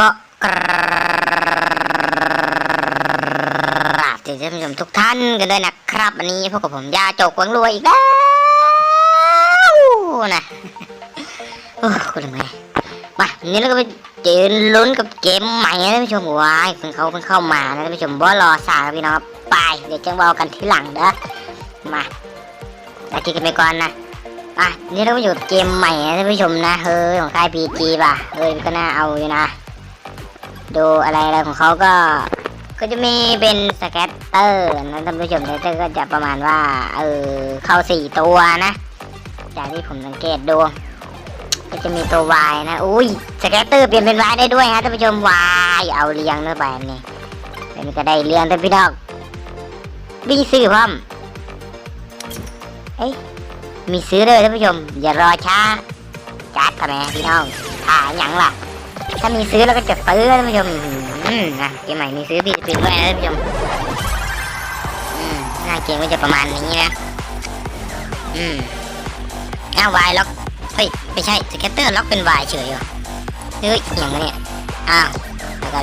ก็กราบท่านผู้ชมทุกท่านกันด้วยนะครับวันนี้พบกับผมยาโจกวังรวยอีกแล้วนะโอ้คุณทำไมมาวันนี้เราก็ไปเจอลุ้นกับเกมใหม่นะท่านผู้ชมว้ายเพิ่งเขาเพิ่งเข้ามานะท่านผู้ชมบ่รอสายพี่น้องไปเดี๋ยวจะเบากันทีหลังเด้อมาแต่ที่กันไปก่อนนะอะนี่เราอยู่เกมใหม่นะท่านผู้ชมนะเฮ้ยของค่ายพีจีป่ะเฮ้ยก็น่าเอาอยู่นะ ดูอะไรอะไรของเขาก็ ก็จะมีเป็นสแกตเตอร์นะท่านผู้ชมสแกตเตอร์ก็จะประมาณว่า เออเข้าสี่ตัวนะ จากที่ผมสังเกตดู ก็จะมีตัววายนะ อุ้ยสแกตเตอร์เปลี่ยนเป็นวายได้ด้วยฮะท่านผู้ชมวายเอาเรียงเนื้อแบบนี้อันนี้ก็ได้เรียงท่านพี่น้องมีซื้อพร้อมเอ้ยมีซื้อเลยท่านผู้ชม อย่ารอช้าจัดกันนพี่น้องอ่าหยังล่ะ ถ้ามีซื้อแล้วก็จะซื้อท่านผู้ชมอืมนะเกมใหม่มีซื้อพี่ปิดไว้นะท่านผู้ชมอืมหน้าเกมก็จะประมาณนี้นะอืมอ้าววายล็อกเฮ้ยไม่ใช่สเก็ตเตอร์ล็อกเป็นวายเฉยเหรอเฮ้ยอย่างนี้เนี่ยอ้าวแล้วก็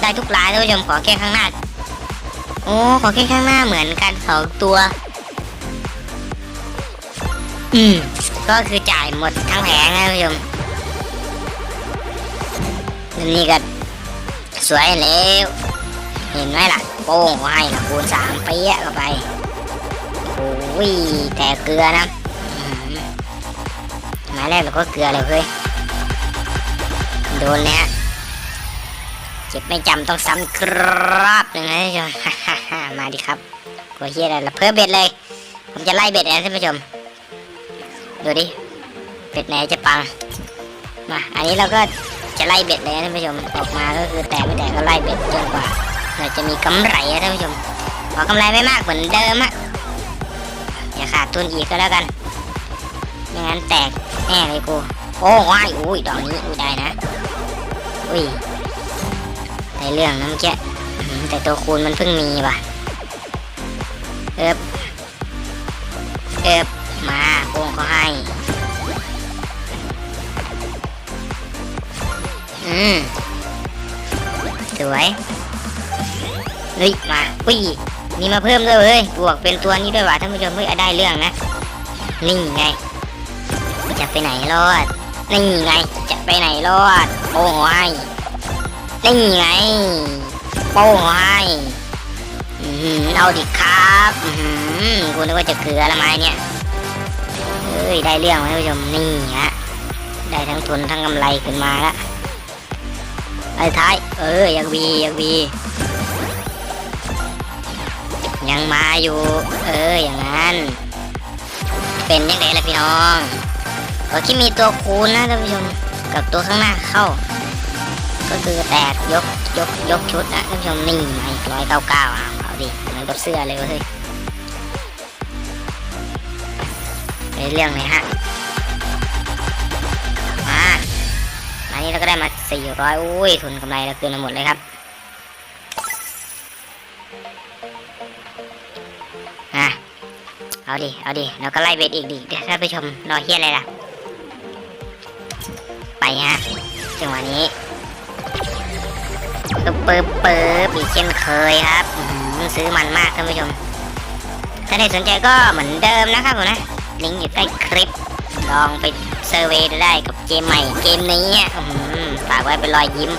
ได้ทุกลายท่านผู้ชมขอแค่ข้างหน้าโอ้ขอแค่ข้างหน้าเหมือนกันสองตัว อืมก็คือจ่ายหมดทั้งแผงนะท่านผู้ชม นี่ก็สวยแล้วเห็นไหมล่ะโป้งเขาให้ละคูณสามเปี้ยเข้าไปโอ้ยแต่เกลือนะหมายแรกเราก็เกลือเลยเฮ้ยโดนแล้วเจ็บไม่จำต้องซ้ำกรอบหนึ่งนะท่านผู้ชมมาดิครับกลัวเฮียอะไรละเพิ่มเบ็ดเลย ผมจะไล่เบ็ดนะท่านผู้ชม ดูดิเป็ดไหนจะปัง มา อันนี้เราก็ จะไล่เบ็ดเลยนะท่านผู้ชมออกมาก็คือแตกไม่แตกก็ไล่เบ็ดจนกว่าเราจะมีกำไรนะท่านผู้ชมขอกำไรไม่มากเหมือนเดิมอะอย่าขาดทุนอีกก็แล้วกันไม่งั้นแตกแน่เลยกูโอ้ว้ายอุ้ยดอกนี้อุ้ยได้นะอุ้ยได้เรื่องนะเมื่อกี้แต่ตัวคูณมันเพิ่งมีว่ะเอบเอบมาโป้งเขาให้ อืมสวย เฮ้ย มาอุ้ยมีมาเพิ่มด้วยเว้ย บวกเป็นตัวนี้ด้วยว่ะท่านผู้ชมเฮ้ยเอได้เรื่องนะ นี่ไง จะไปไหนรอด นี่ไง จะไปไหนรอดโป้งเขาให้นี่ไง โป้งเขาให้อือหือเอาดิครับอือหือกูนึกว่าจะเกลือละไม้เนี่ย เฮ้ย ได้เรื่องไหมท่านผู้ชม นี่ฮะ ได้ทั้งทุนทั้งกำไรขึ้นมาละ ไอ้ท้าย เออ ยังวียังวียังมาอยู่ เออ อย่างนั้น เป็นยังไงล่ะพี่น้องก็ที่มีตัวคูณนะท่านผู้ชม กับตัวข้างหน้าเข้า ก็คือแตกยกยกยกชุดนะท่านผู้ชมนี่มาอีกร้อยเก้าเก้าอะเอาดิเหมือนกับเสื้อเลยเว้ยในเรื่องเลยฮะ นนี้เราก็ได้มาสี่ร้อยอุ้ย ทุนกำไรเราคืนมาหมดเลยครับอะเอาดิ เอาดิ เราก็ไล่เบ็ดอีกดิเดี๋ยวท่านผู้ชมรอเฮียอะไรล่ะ ไปฮะ จังหวะนี้ปึ๊บปึ๊บปึ๊บอีกเช่นเคยครับ ซื้อมันมากท่านผู้ชม ถ้าใครสนใจก็เหมือนเดิมนะครับผมนะ ลิงก์อยู่ใต้คลิป ลองไป เซอร์เวย์ได้กับเกมใหม่เกมนี้อะอื้อหือฝากไว้เป็นรอยยิ้ม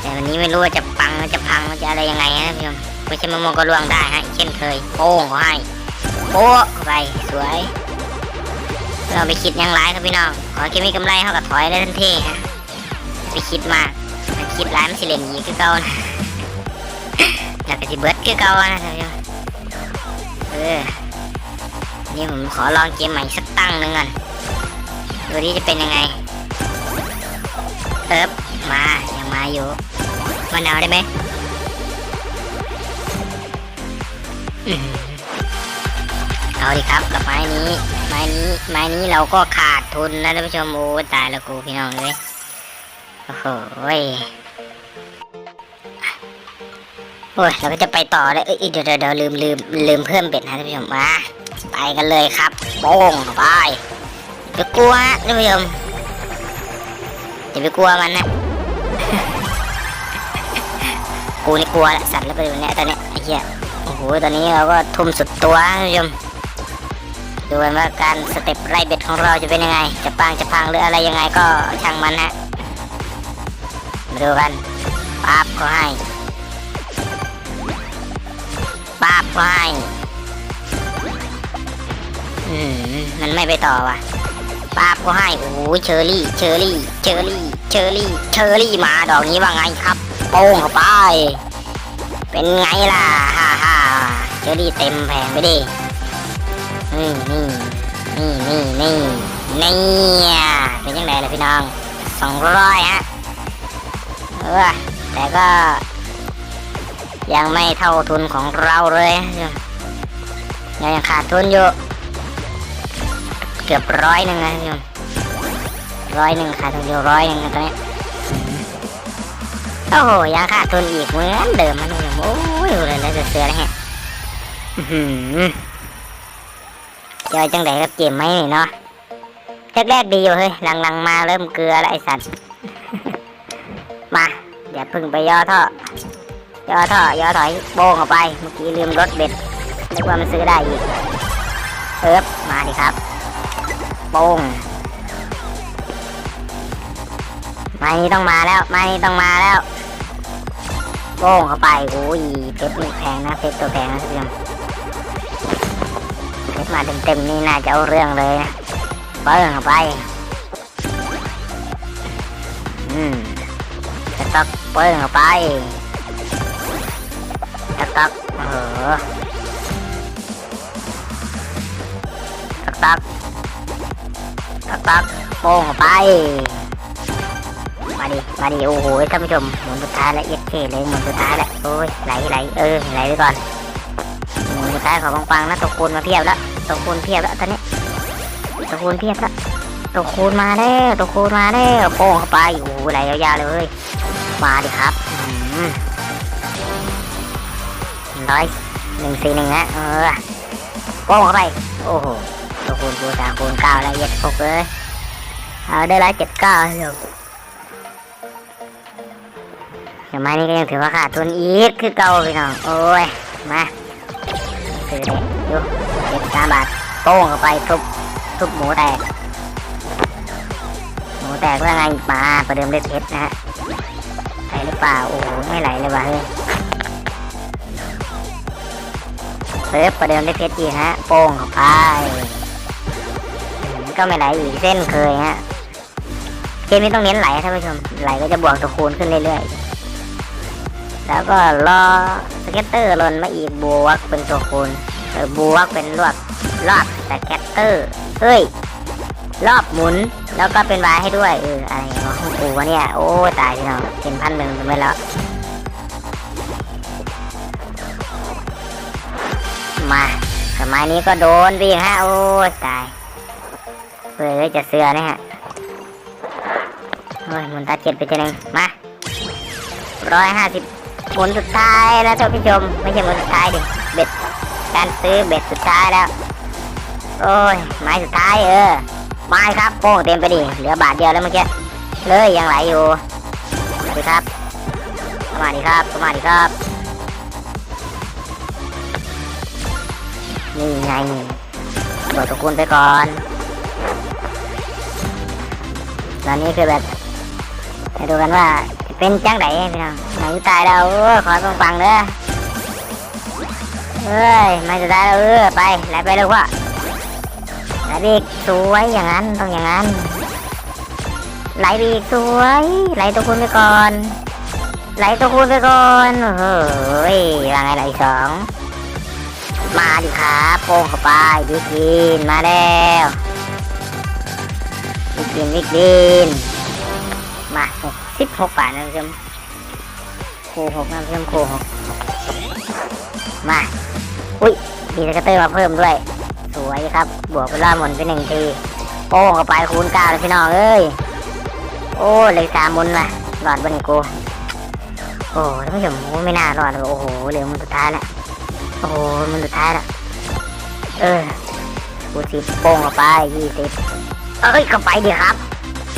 แต่วันนี้ไม่รู้ว่าจะปังจะพังจะอะไรยังไงนะท่านผู้ชมไม่ใช่มะม่วงก็ล่วงได้ฮะเช่นเคยโป้งเขาให้โป๊ะไปสวยเราไปคิดยังไรครับพี่น้องขอแค่มีกำไรเท่ากับถอยได้ทันทีฮะไปคิดมากคิดร้ายมันสิเล่นยีคือเก่านะแล้วก็สิเบิร์ดคือเก่านะท่านผู้ชมเออนี่ผมขอลองเกมใหม่สักตั้งหนึ่งก่อน ดูที่จะเป็นยังไงเอิบมายังมาอยู่มะนาวได้ไหมเอาดิครับกับไม้นี้ ไม้นี้ ไม้นี้เราก็ขาดทุนนะท่านผู้ชมโอ้ตายล้วกูพี่น้องเลยโอ้โหยโอ้ยเราก็จะไปต่อเลยเอ้ยเดี๋ยวเดี๋ยวลืมลืมลืมเพิ่มเบ็ดนะท่านผู้ชมมาไปกันเลยครับโป้งไป ไปกลัวนะท่านผู้ชมอย่าไปกลัวมันนะกูนี่กลัวแหละสั่นแล้วไปอยู่เนี่ยตอนเนี้ยไอ้เหี้ยโอ้โหตอนนี้เราก็ทุ่มสุดตัวนะคุณผู้ชมดูกันว่าการสเต็ปไล่เบ็ดของเราจะเป็นยังไง จะปังจะพังหรืออะไรยังไงก็ช่างมันฮะมาดูกันป๊าบก็ให้ป๊าบก็ให้อืมมันไม่ไปต่อว่ะ ป๊าบก็ให้โอ้โหเชอรี่ เชอรี่ เชอรี่ เชอรี่ เชอรี่มาดอกนี้ว่าไงครับโป้งเข้าไป เป็นไงล่ะฮ่าฮ่าเจอดีเต็มแผงไปดินี่นี่นี่นี่นี่นี่เป็นยังไงล่ะพี่น้องสองร้อยฮะเออแต่ก็ ยังไม่เท่าทุนของเราเลยยังยังขาดทุนอยู่ เกือบร้อยหนึ่งนะพี่น้องร้อยหนึ่งขาดทุนอยู่ร้อยหนึ่งนะตอนนี้โอ้โหยังขาดทุนอีกเหมือนเดิมมันเลยโอ้ยเลยแล้วจะเสือแล้วฮะอื้อหือเจอจังไดกับเกมไหมนี่เนาะแรกๆดีอยู่เฮ้ยหลังๆมาเริ่มเกลือแล้วไอ้สัตว์มาอย่าเพึ่งไปย่อท่อย่อท่อย่อถอยโป้งออกไป เมื่อกี้ลืมรถเบ็ดนึกว่ามันซื้อได้อีกเอิบมาดิครับ โป้งไม่ต้องมาแล้วไม่ต้องมาแล้วโป้งเข้าไปโอ้ยเพชรนี่แพงนะเพชรตัวแพงนะท่านเพชรมาเต็มๆนี่น่าจะเอาเรื่องเลยนะเปิ้งเข้าไปอืมสต๊อกเปิ้งเข้าไปสต๊อกเออสต๊อก สต๊อกโป้งเข้าไป มาดิ มาดิ โอ้โหท่านผู้ชมหมุนสุดท้ายล้วเอ็ดเคเลยหมุนสุดท้ายล้วโอ้ยไหลไหลเออไหลไปก่อนหมุนสุดท้ายขอปังๆนะตกคูณมาเพียบแล้วตกคูณเพียบแล้วตอนนี้ตกคูณเพียบแล้วตกคูณมาแล้วตกคูณมาแล้วโป้งเข้าไปโอ้โหไหลยาวๆเลยมาดิครับร้อยหนึ่งสี่หนึ่งนะเออโป้งเข้าไปโอ้โห ตกคูณกูสามคูณเก้าแล้วเย็ดหกเลยเอาได้ละเจ็ดเก้าเดี๋ยวอย่างไม้นี่ก็ยังถือว่าขาดทุนอีกคือเก่าพี่น้องโอ้ยมาซื้อเด็ดูเจ็ดสามบาทโป้งเข้าไปทุบทุบหมูแตกหมูแตกว่าไงมาประเดิมเล็ดเพชรนะฮะไหลหรือเปล่าโอ้โหไม่ไหลเลยว่ะเฮ้ยเซิร์ฟประเดิมเล็ดเพชรอีกฮะโป้งเข้าไป ก็ไม่ไหลอีกเส้นเคยฮะเกมนี้ต้องเน้นไหลท่านผู้ชมไหลก็จะบวกตัวคูณขึ้นเรื่อยๆ แล้วก็รอสเก็ตเตอร์หล่นมาอีกบวกเป็นตัวคูณเออบวกเป็นรวบรอบสเก็ตเตอร์เฮ้ยรอบหมุนแล้วก็เป็นวายให้ด้วยเอออะไรวะของกูวะเนี่ยโอ้ตายพี่น้องเป็นพันหนึ่งไปแล้วมาสมัยนี้ก็โดนวิ่งฮะโอ้ตาย เฮ้ยจะเสือนี่ฮะโอ้ยมุนตาเจ็ดไปทีหนึงมาร้อยห้าสิบหมุนสุดท้ายแล้วท่านผู้ชม ไม่ใช่หมุนสุดท้ายดิเบ็ดการซื้อเบ็ดสุดท้ายแล้ว โอ้ยไม้สุดท้ายเออไม้ครับโป้งเต็มไปดิเหลือบาทเดียวแล้วเมื่อกี้เลยยังไหลอยู่สวัสดีครับสวัสดีครับสวัสดีครับนี่ไงบดตะกุนไปก่อน ตอนนี้คือแบบจะดูกันว่าเป็นจังไดพี่น้องไหนตายแล้วเออขอฟังฟังเด้อเอ้ยไม่จะได้แล้วเออไปไหลไปเลยว่าไหลไปอีกสวยอย่างนั้นต้องอย่างนั้นไหลไปอีกสวยไหลตัวคุณไปก่อนไหลตัวคุณไปก่อนเฮ้ยว่าไงไหลสอง มาดิครับโป้งเข้าไปวิกินมาแล้ว วิกวินวิกวินมาหกสิบหกบาทนะคุณผู้ชมคูหกนะคุณผู้ชมคูหกมา อุ้ยมีสเกตเตอร์มาเพิ่มด้วย สวยครับ บวกเวลาหมุนไปหนึ่งทีโป้งเข้าไปคูณเก้าเลยพี่น้องเอ้ย โอ้เลยสามมุนละหลอดบนกูโอ้ท่านผู้ชมไม่น่ารอดโอ้โหเหลือมันสุดท้ายแล้วโอ้โหมันสุดท้ายละเออกูสิบโป้งเข้าไปยี่สิบ เอ้ยเข้าไปดิครับ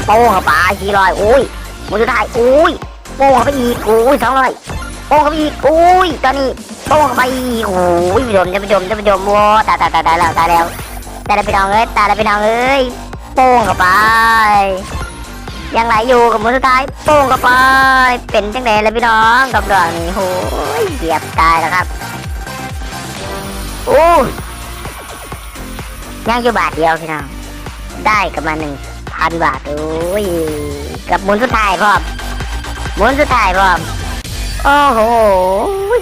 โป้งเข้าไปสี่ร้อยอุ้ยมุนสุดท้ายอุ้ยโป้งเข้าไปอีกอุ้ยสองร้อยโป้งเข้าไปอีกอุ้ยตอนนี้โป้งเข้าไปอีกโอ้ยผู้ชมท่านผู้ชมท่านผู้ชมโว้ตายตายตายตายแล้วตายแล้วตายแล้วพี่น้องเอ้ยตายแล้วพี่น้องเอ้ยโป้งเข้าไปยังไหลอยู่กับมุนสุดท้ายโป้งเข้าไปเป็นจังไดเลยพี่น้องกับดอกนี้โอ้ยเหยียบตายแล้วครับโอ้ยยังอยู่บาทเดียวพี่น้อง ได้กลับมาหนึ่งพันบาทโอ้ยกับหมุนสุดท้ายพร้อมหมุนสุดท้ายพร้อมโอ้โห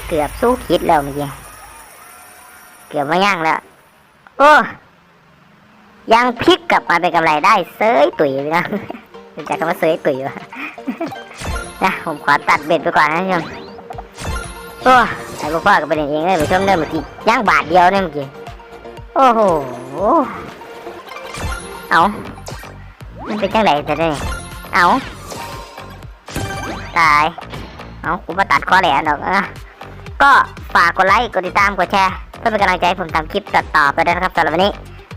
เกือบสู้คิดแล้วเมื่อกี้เกือบมาย่างแล้วโอ้ยังพลิกกลับมาเป็นกำไรได้เซยตุ๋ยนะรู้จักคำว่าเซยตุ๋ยวะนะผมขอตัดเบ็ดไปก่อนนะท่านโอ้ไอ้พวกพ่อก็เป็นเองเลยผู้ชมเดินเมื่อกี้ย่างบาทเดียวเนี่ยเมื่อกี้โอ้โห เอามันเป็นจังไรแต่ได้เอาตาย เอากูมาตัดข้อแหลมดอกอะก็ฝากกดไลค์ กดติดตาม กดแชร์ เพื่อเป็นกำลังใจให้ผมทำคลิปต่อๆไปด้วยนะครับสำหรับวันนี้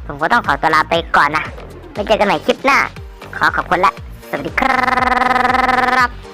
ผมก็ต้องขอตัวลาไปก่อนนะไว้เจอกันใหม่คลิปหน้า ขอขอบคุณและ สวัสดีครับ